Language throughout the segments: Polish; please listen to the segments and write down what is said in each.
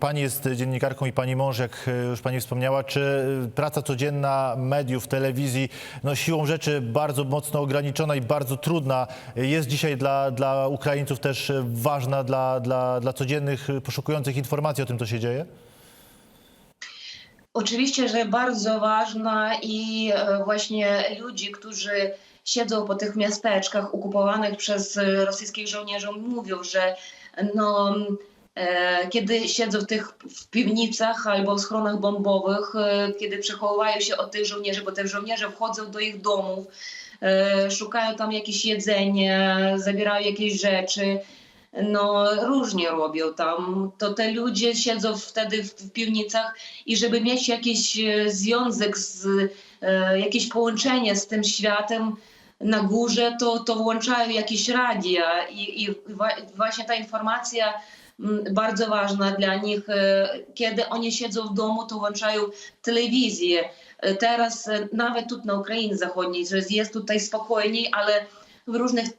Pani jest dziennikarką i pani mąż, jak e, już pani wspomniała. Czy e, praca codzienna mediów, telewizji, no siłą rzeczy bardzo mocno ograniczona i bardzo trudna, e, jest dzisiaj dla, dla Ukraińców też ważna, dla, dla, dla codziennych poszukujących informacji o tym, co się dzieje? Oczywiście, że bardzo ważna i właśnie ludzi, którzy siedzą po tych miasteczkach okupowanych przez rosyjskich żołnierzy, mówią, że no, kiedy siedzą w tych w piwnicach albo w schronach bombowych, e, kiedy przechowywają się od tych żołnierzy, bo te żołnierze wchodzą do ich domów, e, szukają tam jakieś jedzenie, zabierają jakieś rzeczy. No różnie robią tam, to te ludzie siedzą wtedy w, piwnicach i żeby mieć jakiś e, związek, z, e, jakieś połączenie z tym światem na górze, to, to włączają jakieś radia i, i właśnie ta informacja bardzo ważna dla nich. E, Kiedy oni siedzą w domu, to włączają telewizję. E, Teraz e, nawet tu na Ukrainie Zachodniej, że jest tutaj spokojniej, ale w różnych e,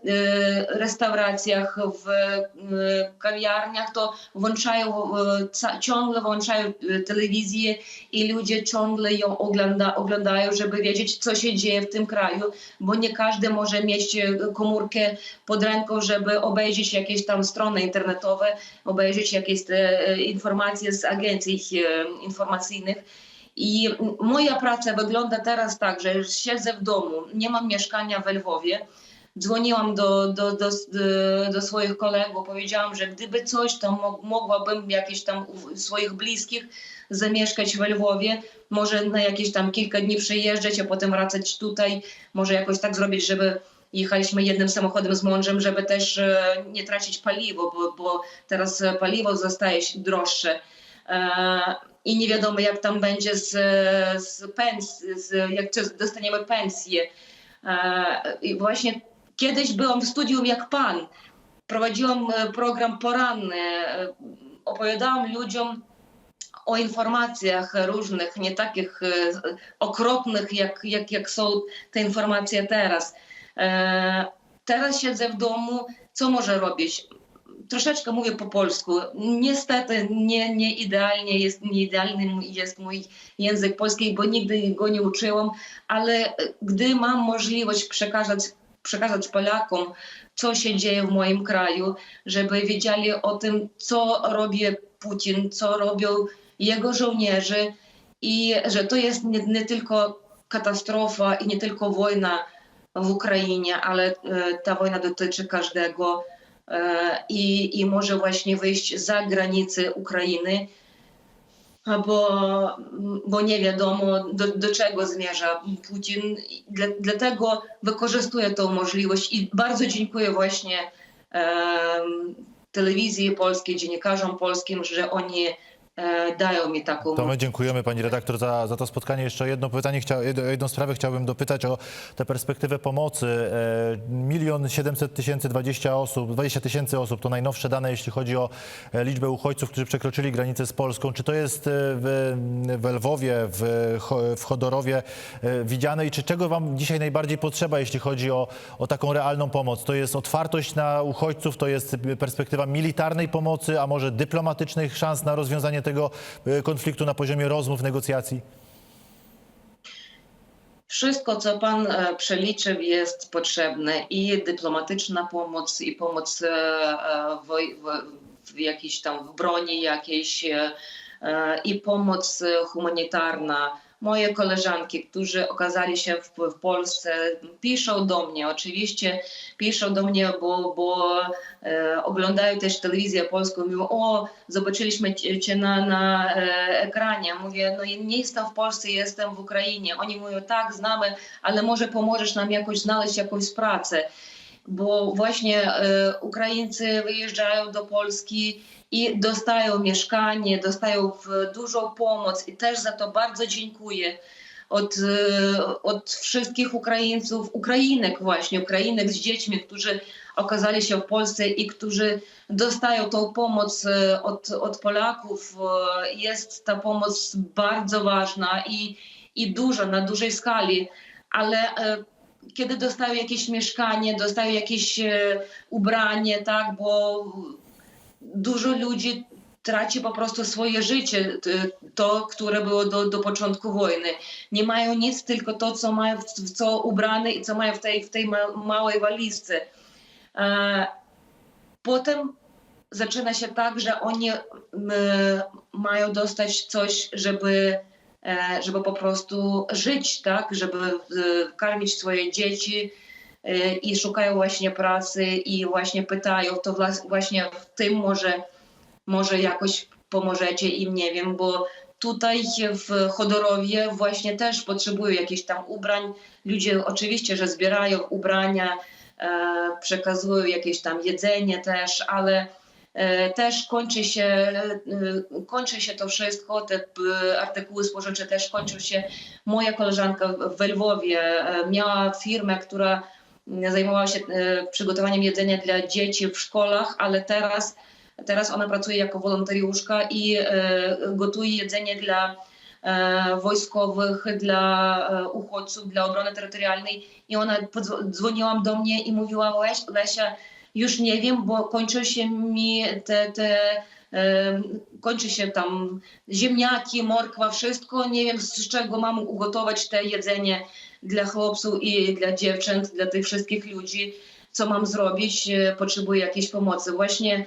restauracjach, w e, kawiarniach, to włączają, ca- ciągle włączają telewizję i ludzie ciągle ją ogląda, oglądają, żeby wiedzieć, co się dzieje w tym kraju, bo nie każdy może mieć komórkę pod ręką, żeby obejrzeć jakieś tam strony internetowe, obejrzeć jakieś informacje z agencji informacyjnych. I moja praca wygląda teraz tak, że siedzę w domu, nie mam mieszkania w Lwowie. Dzwoniłam do, do, do, do- swoich kolegów, powiedziałam, że gdyby coś, to mo- mogłabym jakieś tam swoich bliskich zamieszkać w Lwowie, może na jakieś tam kilka dni przyjeżdżać, a potem wracać tutaj, może jakoś tak zrobić, żeby jechaliśmy jednym samochodem z mężem, żeby też e, nie tracić paliwo, bo, bo teraz paliwo zostaje droższe. E, I nie wiadomo, jak tam będzie z, z pensji, z, jak dostaniemy pensję. E, I właśnie kiedyś byłam w studium jak pan. Prowadziłam e, program poranny. e, Opowiadałam ludziom o informacjach różnych, nie takich e, okropnych, jak, jak, jak są te informacje teraz. Teraz siedzę w domu, co może robić? Troszeczkę mówię po polsku. Niestety nie, nie idealnie jest, nie idealny jest mój język polski, bo nigdy go nie uczyłam, ale gdy mam możliwość przekazać, przekazać Polakom, co się dzieje w moim kraju, żeby wiedzieli o tym, co robi Putin, co robią jego żołnierze i że to jest nie, nie tylko katastrofa i nie tylko wojna w Ukrainie, ale e, ta wojna dotyczy każdego e, i, i może właśnie wyjść za granice Ukrainy, bo, bo nie wiadomo do, do czego zmierza Putin. Dla, dlatego wykorzystuję tą możliwość i bardzo dziękuję właśnie em, telewizji polskiej, dziennikarzom polskim, że oni e, dają mi taką To my dziękujemy pani redaktor za, za to spotkanie. Jeszcze jedno pytanie, chcia, jedną sprawę chciałbym dopytać o tę perspektywę pomocy. E, Milion siedemset tysięcy, 20 osób, 20 tysięcy osób to najnowsze dane, jeśli chodzi o e, liczbę uchodźców, którzy przekroczyli granicę z Polską. Czy to jest e, w, w Lwowie, w, w Chodorowie e, widziane i czy czego wam dzisiaj najbardziej potrzeba, jeśli chodzi o, o taką realną pomoc? To jest otwartość na uchodźców, to jest perspektywa militarnej pomocy, a może dyplomatycznych szans na rozwiązanie tego e, konfliktu na poziomie rozmów, negocjacji? Wszystko, co Pan e, przeliczył, jest potrzebne i dyplomatyczna pomoc, i pomoc e, w, w, w jakiejś tam w broni jakiejś, i pomoc humanitarna. Moje koleżanki, którzy okazali się w, w Polsce, piszą do mnie. Oczywiście piszą do mnie, bo, bo e, oglądają też telewizję polską. Mówią, o, zobaczyliśmy cię na, na e, ekranie. Mówię, no nie jestem w Polsce, jestem w Ukrainie. Oni mówią, tak, znamy, ale może pomożesz nam jakoś znaleźć jakąś pracę. Bo właśnie e, Ukraińcy wyjeżdżają do Polski i dostają mieszkanie, dostają dużą pomoc i też za to bardzo dziękuję od, e, od wszystkich Ukraińców, Ukrainek właśnie, Ukrainek z dziećmi, którzy okazali się w Polsce i którzy dostają tą pomoc e, od, od Polaków. Jest ta pomoc bardzo ważna i, i duża, na dużej skali, ale kiedy dostają jakieś mieszkanie, dostają jakieś e, ubranie, tak, bo dużo ludzi traci po prostu swoje życie, t- to, które było do, do początku wojny. Nie mają nic, tylko to, co mają, w, co ubrane i co mają w tej, w tej ma, małej walizce. E, Potem zaczyna się tak, że oni mają dostać coś, żeby, e, żeby po prostu żyć, tak? żeby e, karmić swoje dzieci e, i szukają właśnie pracy i właśnie pytają, to właśnie w tym może, może jakoś pomożecie im, nie wiem, bo tutaj w Chodorowie właśnie też potrzebują jakichś tam ubrań. Ludzie oczywiście, że zbierają ubrania, e, przekazują jakieś tam jedzenie też, ale e, też kończy się, e, kończy się to wszystko, te p- artykuły spożywcze też kończą się. Moja koleżanka w- Lwowie e, miała firmę, która zajmowała się e, przygotowaniem jedzenia dla dzieci w szkołach, ale teraz, teraz ona pracuje jako wolontariuszka i e, gotuje jedzenie dla e, wojskowych, dla e, uchodźców, dla obrony terytorialnej i ona dzwoniła do mnie i mówiła Lesia, już nie wiem, bo kończą się mi te, te kończy się tam ziemniaki, morkwa, wszystko, nie wiem z czego mam ugotować te jedzenie dla chłopców i dla dziewcząt, dla tych wszystkich ludzi, co mam zrobić, e, potrzebuję jakiejś pomocy. Właśnie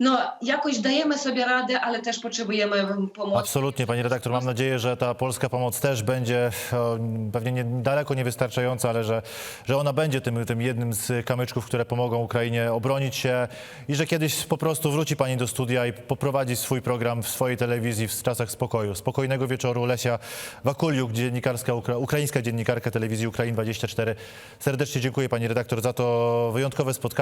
no, jakoś dajemy sobie radę, ale też potrzebujemy pomocy. Absolutnie, pani redaktor. Mam nadzieję, że ta polska pomoc też będzie o, pewnie nie, daleko niewystarczająca, ale że, że ona będzie tym, tym jednym z kamyczków, które pomogą Ukrainie obronić się i że kiedyś po prostu wróci pani do studia i poprowadzi swój program w swojej telewizji w czasach spokoju. Spokojnego wieczoru. Lesia Wakuliuk, dziennikarska, ukra, ukraińska dziennikarka telewizji Ukrain 24. Serdecznie dziękuję pani redaktor za to wyjątkowe spotkanie.